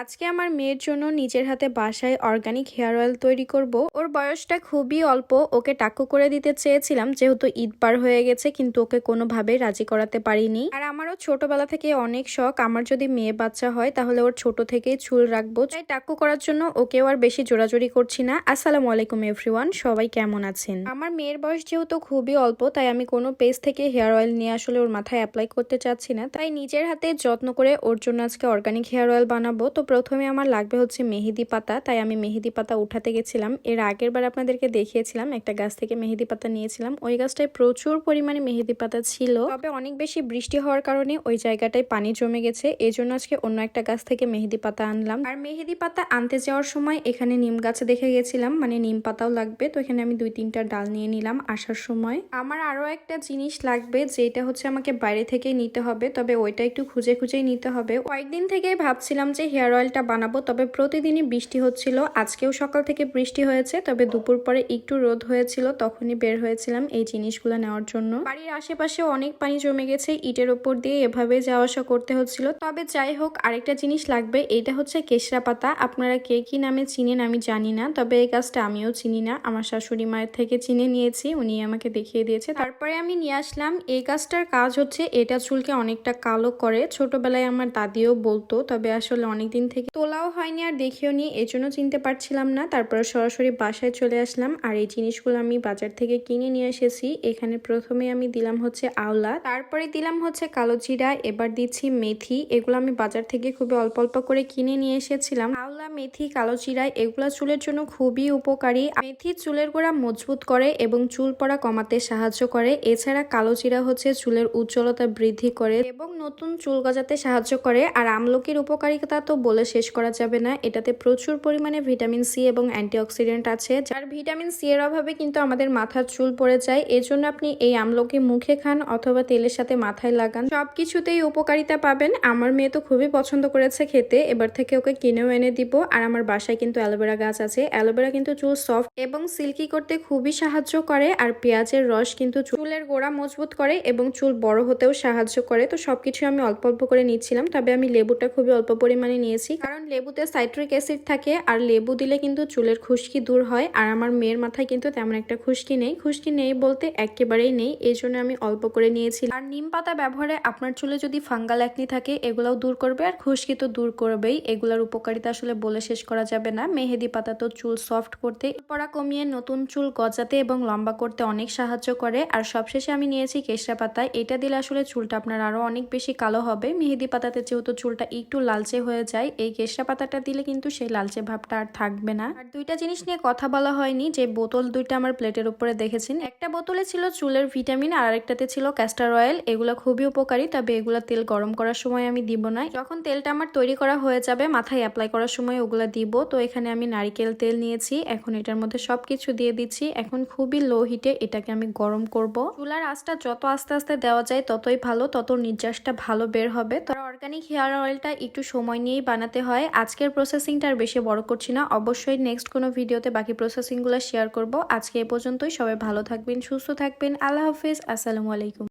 আজকে আমার মেয়ের জন্য নিজের হাতে বাসায় অর্গানিক হেয়ার অয়েল তৈরি করব। ওর বয়সটা খুবই অল্প, ওকে টাকু করে দিতে চেয়েছিলাম, যেহেতু ঈদ পার হয়ে গেছে, কিন্তু ওকে কোনোভাবে রাজি করাতে পারিনি। আর আমারও ছোটবেলা থেকে অনেক শখ, আমার যদি মেয়ে বাচ্চা হয়, তাহলে ওর ছোট থেকেই চুল রাখব। তাই টাকু করার জন্য ওকেও আর বেশি জোরাজোরি করছি না। আসসালামু আলাইকুম এভরিওয়ান সবাই কেমন আছেন? আমার মেয়ের বয়স যেহেতু খুবই অল্প, তাই আমি কোনো পেজ থেকে হেয়ার অয়েল নিয়ে আসলে ওর মাথায় অ্যাপ্লাই করতে চাচ্ছি না। তাই নিজের হাতে যত্ন করে ওর জন্য আজকে অর্গানিক হেয়ার অয়েল বানাবো। তো প্রথমে আমার লাগবে হচ্ছে মেহেদি পাতা, তাই আমি মেহেদি পাতা উঠাতে গেছিলাম। এর আগের বার আপনাদেরকে দেখিয়েছিলাম, একটা গাছ থেকে মেহেদি পাতা নিয়েছিলাম। ওই গাছটায় প্রচুর পরিমাণে মেহেদি পাতা ছিল। তবে অনেক বেশি বৃষ্টি হওয়ার কারণে ওই জায়গাটায় পানি জমে গেছে। এই জন্য আজকে অন্য একটা গাছ থেকে মেহেদি পাতা আনলাম। আর মেহেদি পাতা আনতে যাওয়ার সময় এখানে নিম গাছ দেখে গেছিলাম মানে নিম পাতাও লাগবে। তো এখানে আমি দুই তিনটা ডাল নিয়ে নিলাম আসার সময়। আমার আরও একটা জিনিস লাগবে, যেটা হচ্ছে আমাকে বাইরে থেকেই নিতে হবে, তবে ওইটা একটু খুঁজে খুঁজেই নিতে হবে। কয়েকদিন থেকেই ভাবছিলাম যে হেয়ার অয়েলটা বানাবো, তবে প্রতিদিনই বৃষ্টি হচ্ছিল। আজকেও সকাল থেকে বৃষ্টি হয়েছে, তবে দুপুর পরে একটু রোদ হয়েছিল, তখনই বের হয়েছিলাম এই জিনিসগুলো নেওয়ার জন্য। বাড়ির আশেপাশে অনেক পানি জমে গেছে, ইটের ওপর দিয়ে এভাবে যাওয়া আসা করতে হচ্ছিল। তবে যাই হোক, আরেকটা জিনিস লাগবে এটা হচ্ছে কেশরা পাতা। আপনারা কে কি নামে চিনেন আমি জানি না, তবে এই গাছটা আমিও চিনি না। আমার শাশুড়ি মায়ের থেকে চিনে নিয়েছি, উনি আমাকে দেখিয়ে দিয়েছে। তারপরে আমি নিয়ে আসলাম, এই গাছটার কাজ হচ্ছে, এটা চুলকে অনেকটা কালো করে। ছোটবেলায় আমার দাদিও বলতো, তবে আসলে অনেকদিন থেকে তোলাও হয়নি আর দেখিও নি এই জন্য চিনতে পারছিলাম না। তারপরে সরাসরি বাসায় চলে আসলাম আর এই জিনিসগুলো আমি বাজার থেকে কিনে নিয়ে এসেছি। এখানে প্রথমে আমি দিলাম হচ্ছে আওলা, তারপরে দিলাম হচ্ছে কালো জিরা, এবার দিচ্ছি মেথি। এগুলো আমি বাজার থেকে খুবই অল্প অল্প করে কিনে নিয়ে এসেছিলাম। আওলা, মেথি, কালো জিরা, এগুলো চুলের জন্য খুবই উপকারী। মেথি চুলের গোড়া মজবুত করে এবং চুল পড়া কমাতে সাহায্য করে। এছাড়া কালো জিরা হচ্ছে চুলের উজ্জ্বলতা বৃদ্ধি করে এবং নতুন চুল গজাতে সাহায্য করে। আর আমলকির উপকারিতা তো বলে শেষ করা যাবে না। এটাতে প্রচুর পরিমাণে ভিটামিন সি এবং অ্যান্টিঅক্সিডেন্ট আছে, যার ভিটামিন সি এর অভাবে কিন্তু আমাদের মাথার চুল পড়ে যায়। এজন্য আপনি এই আমলকি মুখে খান অথবা তেলের সাথে মাথায় লাগান। সবকিছুতেই উপকারিতা পাবেন। আমার মেয়ে তো খুবই পছন্দ করেছে খেতে। এবার থেকে ওকে কিনেও এনে দিব। আর আমার বাসায় কিন্তু অ্যালোভেরা গাছ আছে। অ্যালোভেরা কিন্তু চুল সফট এবং সিল্কি করতে খুবই সাহায্য করে। আর পেঁয়াজের রস কিন্তু চুলের গোড়া মজবুত করে এবং চুল বড় হতেও সাহায্য করে। তো সবকিছু আমি অল্প অল্প করে নিচ্ছিলাম। তবে আমি লেবুটা খুবই অল্প পরিমাণে নিয়েছি। কারণ লেবুতে সাইট্রিক অ্যাসিড থাকে আর লেবু দিলে কিন্তু চুলের খুশকি দূর হয়। আর আমার মেয়ের মাথায় কিন্তু তেমন একটা খুশকি নেই। খুশকি নেই বলতে একেবারেই নেই। এই জন্য আমি অল্প করে নিয়েছি। আর নিম পাতা ব্যবহারে আপনার চুলে যদি ফাঙ্গাল একনি থাকে, এগুলাও দূর করবে। আর খুশকি তো দূর করবেই। এগুলার উপকারিতা আসলে বলে শেষ করা যাবে না। মেহেদি পাতা তো চুল সফট করতে, পড়া কমিয়ে নতুন চুল গজাতে এবং লম্বা করতে অনেক সাহায্য করে। আর সবশেষে আমি নিয়েছি কেশরা পাতা। এটা দিলে আসলে চুলটা আপনার আরও অনেক বেশি কালো হবে। মেহেদি পাতাতে যেহেতু চুলটা একটু লালচে হয়ে যায়, এই কেশরা পাতাটা দিলে কিন্তু সেই লালচে ভাবটা আর থাকবে না। আর দুইটা জিনিস নিয়ে কথা বলা হয়নি, যে বোতল দুইটা আমার প্লেটের উপরে দেখেছেন। একটা বোতলে ছিল চুলের ভিটামিন, আর আরেকটাতে ছিল ক্যাস্টার অয়েল এগুলো খুবই উপকারী, তবে এগুলো তেল গরম করার সময় আমি দিব না। যখন তেলটা আমার তৈরি করা হয়ে যাবে, মাথায় অ্যাপ্লাই করার সময় ওগুলো দিব। তো এখানে আমি নারিকেল তেল নিয়েছি, এখন এটার মধ্যে সবকিছু দিয়ে দিচ্ছি। এখন খুবই লো হিটে এটাকে আমি গরম করব। চুলার আঁচটা যত আস্তে আস্তে দেওয়া যায়, ততই ভালো, তত নির্যাসটা ভালো বের হবে। তো অর্গানিক হেয়ার অয়েলটা একটু সময় নিয়েই বানাতে হয়। আজকের প্রসেসিংটা আর বেশি বড় করছি না। অবশ্যই নেক্সট কোনো ভিডিওতে বাকি প্রসেসিংগুলো শেয়ার করব। আজকে এ পর্যন্তই। সবাই ভালো থাকবেন, সুস্থ থাকবেন। আল্লাহ হাফিজ। আসসালামু আলাইকুম।